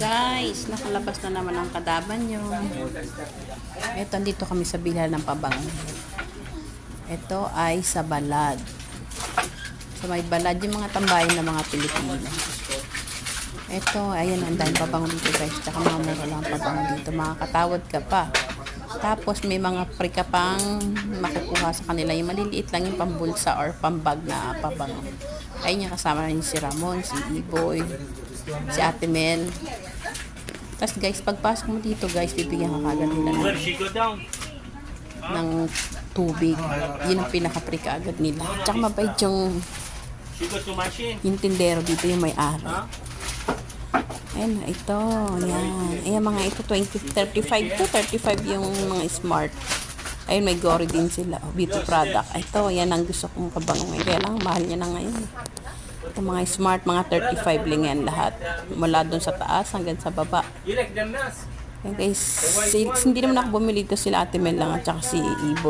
Guys, nakalabas na naman ang kadaban nyo. Ito, dito kami sa bilhan ng pabango. Ito ay sa balad. Sa may balad, yung mga tambayan ng mga Pilipino. Ito, ayan, ang dahil pabango dito guys. Tsaka mga mura lang ang pabango dito. Makakatawad ka pa. Tapos may mga pre ka pang makukuha sa kanila. Yung maliliit lang yung pambulsa or pambag na pabango. Ayun yung kasama rin si Ramon, si Iboy, si Ate Mel. Tapos guys, pagpasok mo dito guys, bibigyan ka kagad nila ng, ng tubig. Yun ang pinaka-pre ka agad nila. Tsaka mabait yung, yung tindero dito, yung may-ari. Ayan, ito. Ayan. Ayan, mga ito, 20, 35 to 35 yung mga smart. Ayun, may gory din sila. Beauty product. Ito, yan ang gusto kong kabango ngayon. Kaya lang, mahal niya na ngayon. Ito, mga smart, mga 35 lang yan lahat. Mula doon sa taas hanggang sa baba. Ayan guys, hindi naman ako bumili dito sila Ate Mel lang at saka si Ibo.